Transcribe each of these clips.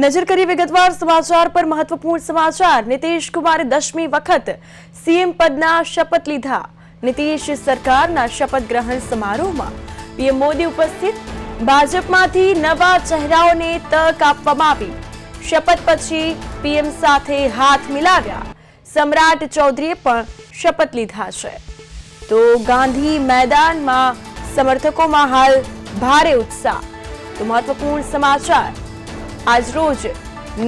નજર કરી વિગતવાર સમાચાર પર મહત્વપૂર્ણ સમાચાર. નીતિશ કુમારે દસમી વખત સીએમ પદના શપથ લીધા. નીતિશ સરકારના શપથ ગ્રહણ સમારોહમાં પીએમ મોદી ઉપસ્થિત. ભાજપમાંથી નવા ચહેરાઓને તક આપવામાં આવી. શપથ પછી પીએમ સાથે હાથ મિલાવ્યા. સમ્રાટ ચૌધરીએ પણ શપથ લીધા છે. તો ગાંધી મેદાનમાં સમર્થકોમાં હાલ ભારે ઉત્સાહ. તો મહત્વપૂર્ણ સમાચાર. આજરોજ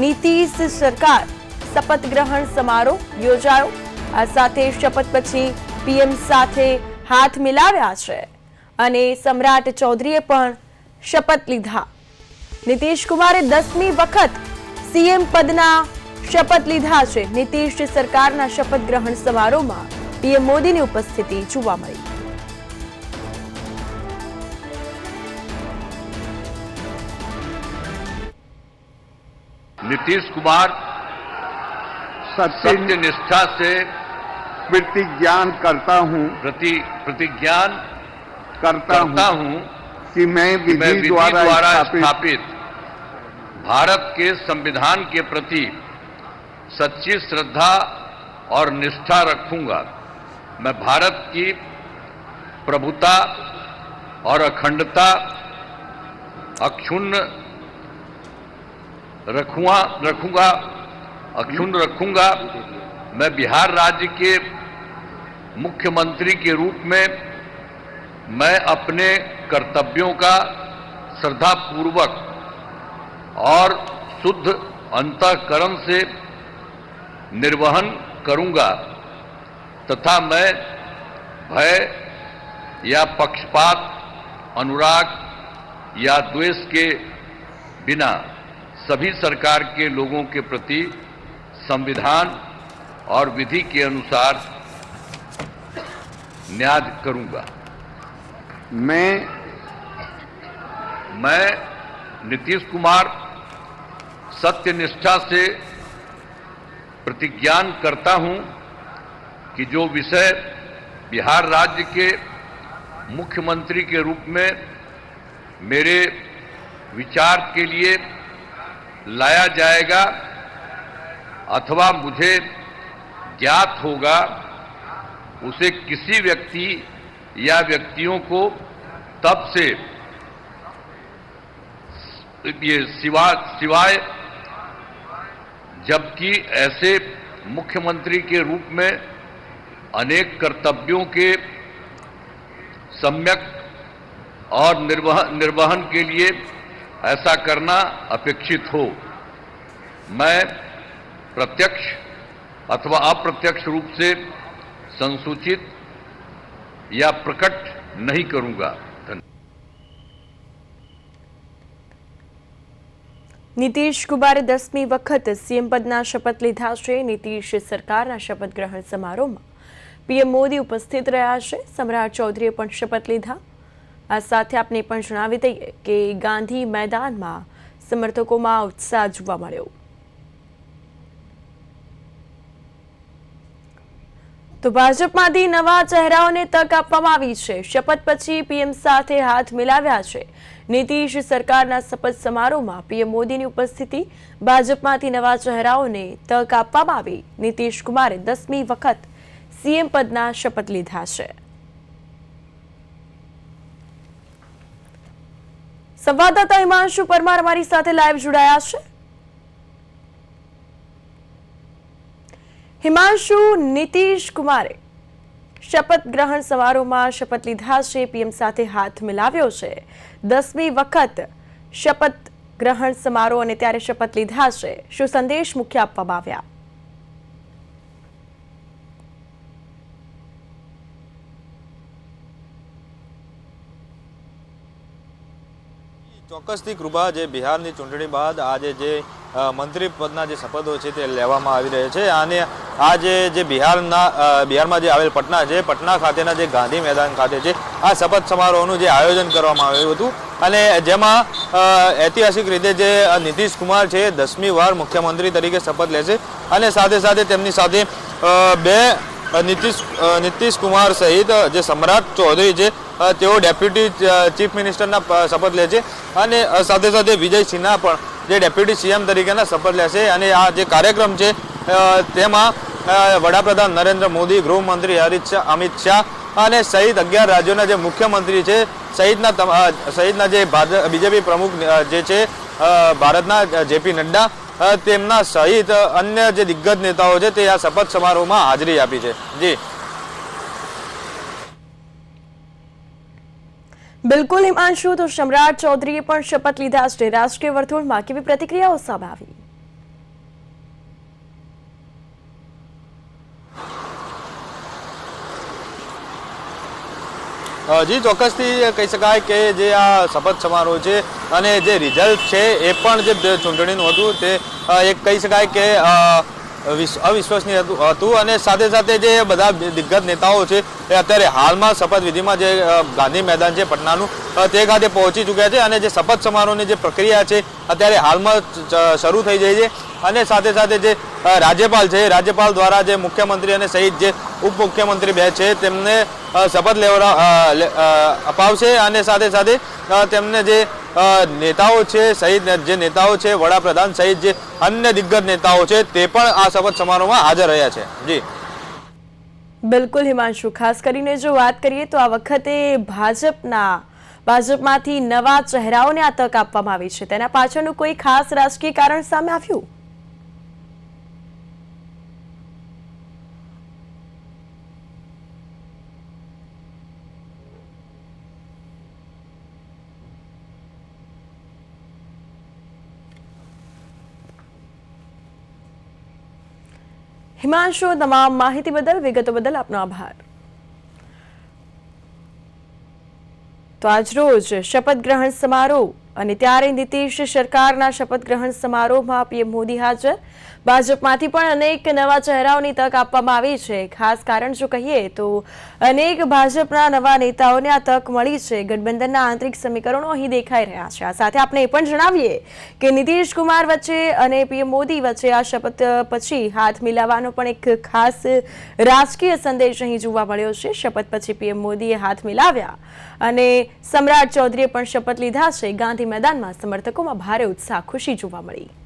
નીતિશ સરકાર શપથ ગ્રહણ સમારોહ યોજાયો. આ સાથે શપથ પછી પીએમ સાથે હાથ મિલાવ્યા છે અને સમ્રાટ ચૌધરીએ પણ શપથ લીધા. નીતિશ કુમારે દસમી વખત સીએમ પદના શપથ લીધા છે. નીતિશ સરકારના શપથ ગ્રહણ સમારોહમાં પીએમ મોદીની ઉપસ્થિતિ જોવા મળી. नीतीश कुमार सत्य निष्ठा से प्रतिज्ञान करता हूँ। प्रति प्रतिज्ञान करता करता हूँ कि मैं विधि द्वारा द्वारा स्थापित भारत के संविधान के प्रति सच्ची श्रद्धा और निष्ठा रखूँगा। मैं भारत की प्रभुता और अखंडता अक्षुण्ण रखूँगा रखूँगा अक्षुण्ण रखूँगा? मैं बिहार राज्य के मुख्यमंत्री के रूप में मैं अपने कर्तव्यों का श्रद्धापूर्वक और शुद्ध अंतकरण से निर्वहन करूँगा, तथा मैं भय या पक्षपात, अनुराग या द्वेष के बिना सभी सरकार के लोगों के प्रति संविधान और विधि के अनुसार न्याय करूँगा। मैं मैं नीतीश कुमार सत्य निष्ठा से प्रतिज्ञान करता हूँ कि जो विषय बिहार राज्य के मुख्यमंत्री के रूप में मेरे विचार के लिए लाया जाएगा अथवा मुझे ज्ञात होगा, उसे किसी व्यक्ति या व्यक्तियों को तब से ये सिवा, सिवाय, जबकि ऐसे मुख्यमंत्री के रूप में अनेक कर्तव्यों के सम्यक और निर्वहन निर्वहन के लिए ऐसा करना अपेक्षित हो मैं प्रत्यक्ष अथवा अप्रत्यक्ष रूप से संसूचित या प्रकट नहीं करूंगा धन्यवाद નીતિશ કુમારે દસમી વખત સીએમ પદના શપથ લીધા છે નીતિશ સરકારના શપથ ગ્રહણ સમારોહમાં પીએમ મોદી ઉપસ્થિત રહ્યા છે સમ્રાટ ચૌધરીએ પણ શપથ લીધા આ સાથે આપને પણ જણાવી દઈએ કે ગાંધી મેદાનમાં સમર્થકોમાં ઉત્સાહ જોવા મળ્યો. તો ભાજપમાંથી નવા ચહેરાઓને તક આપવામાં આવી છે. શપથ પછી પીએમ સાથે હાથ મિલાવ્યા છે. નીતિશ સરકારના શપથ સમારોહમાં પીએમ મોદીની ઉપસ્થિતિ, ભાજપમાંથી નવા ચહેરાઓને તક આપવામાં આવી. નીતિશ કુમારે દસમી વખત સીએમ પદના શપથ લીધા છે. સંવાદદાતા હિમાંશુ પરમાર અમારી સાથે લાઈવ જોડાયા છે. હિમાંશુ, નીતિશ કુમારે શપથ ગ્રહણ સમારોહમાં શપથ લીધા છે, પીએમ સાથે હાથ મિલાવ્યો છે. દસમી વખત શપથ ગ્રહણ સમારોહ અને ત્યારે શપથ લીધા છે. શું સંદેશ મુખ્ય આપવામાં આવ્યા? ચોક્કસથી કૃપા જે બિહારની ચૂંટણી બાદ આજે જે મંત્રી પદના જે શપથો છે તે લેવામાં આવી રહ્યા છે. અને આજે જે બિહારના બિહારમાં જે આવેલ પટના છે, પટના ખાતેના જે ગાંધી મેદાન ખાતે છે, આ શપથ સમારોહનું જે આયોજન કરવામાં આવ્યું હતું. અને જેમાં ઐતિહાસિક રીતે જે નીતિશ કુમાર છે દસમી વાર મુખ્યમંત્રી તરીકે શપથ લેશે. અને સાથે સાથે તેમની સાથે બે નીતિશ નીતિશ કુમાર સહિત જે સમ્રાટ ચૌધરી છે તેઓ ડેપ્યુટી ચીફ મિનિસ્ટરના શપથ લે છે અને સાથે સાથે વિજય સિન્હા પણ જે ડેપ્યુટી સીએમ તરીકેના શપથ લેશે અને આ જે કાર્યક્રમ છે તેમાં વડાપ્રધાન નરેન્દ્ર મોદી, ગૃહમંત્રી હરીશ શાહ, અમિત શાહ અને સહિત અગિયાર રાજ્યોના જે મુખ્યમંત્રી છે, સહિતના સહિતના જે બીજેપી પ્રમુખ જે છે ભારતના જેપી નડ્ડા તેમના સહિત અન્ય જે દિગ્ગજ નેતાઓ છે, તે આ શપથ સમારોહમાં હાજરી આપી છે. જી. બિલકુલ, હિમાંશુ, તો સમ્રાટ ચૌધરીએ પણ શપથ લીધા છે રાષ્ટ્રીય વર્તુળમાં. કેવી પ્રતિક્રિયાઓ સામે આવી? જી, ચોક્કસથી કહી શકાય કે જે આ શપથ સમારોહ છે અને જે રિઝલ્ટ છે એ પણ જે ચૂંટણીનું હતું તે એક કહી શકાય કે અવિશ્વસનીય હતું અને સાથે સાથે જે બધા દિગ્ગજ નેતાઓ છે, એ અત્યારે હાલમાં શપથવિધિમાં જે ગાંધી મેદાન છે, પટનાનું તે ખાતે પહોંચી ચૂક્યા છે અને જે શપથ સમારોહની જે પ્રક્રિયા છે, અત્યારે હાલમાં શરૂ થઈ જાય છે. અને સાથે સાથે જે રાજ્યપાલ છે રાજ્યપાલ દ્વારા જે મુખ્યમંત્રી અને સહિત જે ઉપમુખ્યમંત્રી બે છે, તેમને શપથ લેવડા અપાવશે અને સાથે સાથે તેમને જે નેતાઓ છે સહિત જે નેતાઓ છે, વડાપ્રધાન સહિત જે અન્ય દિગ્ગજ નેતાઓ છે, તે પણ આ શપથ સમારોહમાં હાજર રહ્યા છે. જી. બિલકુલ હિમાંશુ, ખાસ કરીને જો વાત કરીએ તો આ વખતે ભાજપના, ભાજપમાંથી નવા ચહેરાઓને આ તક આપવામાં આવી છે. તેના પાછળનું કોઈ ખાસ રાજકીય કારણ સામે આવ્યું? હિમાંશુ તમામ માહિતી બદલ વિગતો બદલ આપનો આભાર તો આજરોજ શપથ ગ્રહણ સમારોહ અને ત્યારે નીતિશ સરકારના શપથ ગ્રહણ સમારોહમાં પીએમ મોદી હાજર ભાજપમાંથી પણ અનેક નવા ચહેરાઓની તક આપવામાં આવી છે. ખાસ કારણ જો કહીએ તો અનેક ભાજપના નવા નેતાઓને આ તક મળી છે. ગઠબંધનના આંતરિક સમીકરણો અહીં દેખાઈ રહ્યા છે. આ સાથે આપણે એ પણ જણાવીએ કે નીતિશ કુમાર વચ્ચે અને પીએમ મોદી વચ્ચે આ શપથ પછી હાથ મિલાવવાનો પણ એક ખાસ રાજકીય સંદેશ અહીં જોવા મળ્યો છે. શપથ પછી પીએમ મોદીએ હાથ મિલાવ્યા અને સમ્રાટ ચૌધરીએ પણ શપથ લીધા છે. ગાંધી મેદાનમાં સમર્થકોમાં ભારે ઉત્સાહ, ખુશી જોવા મળી.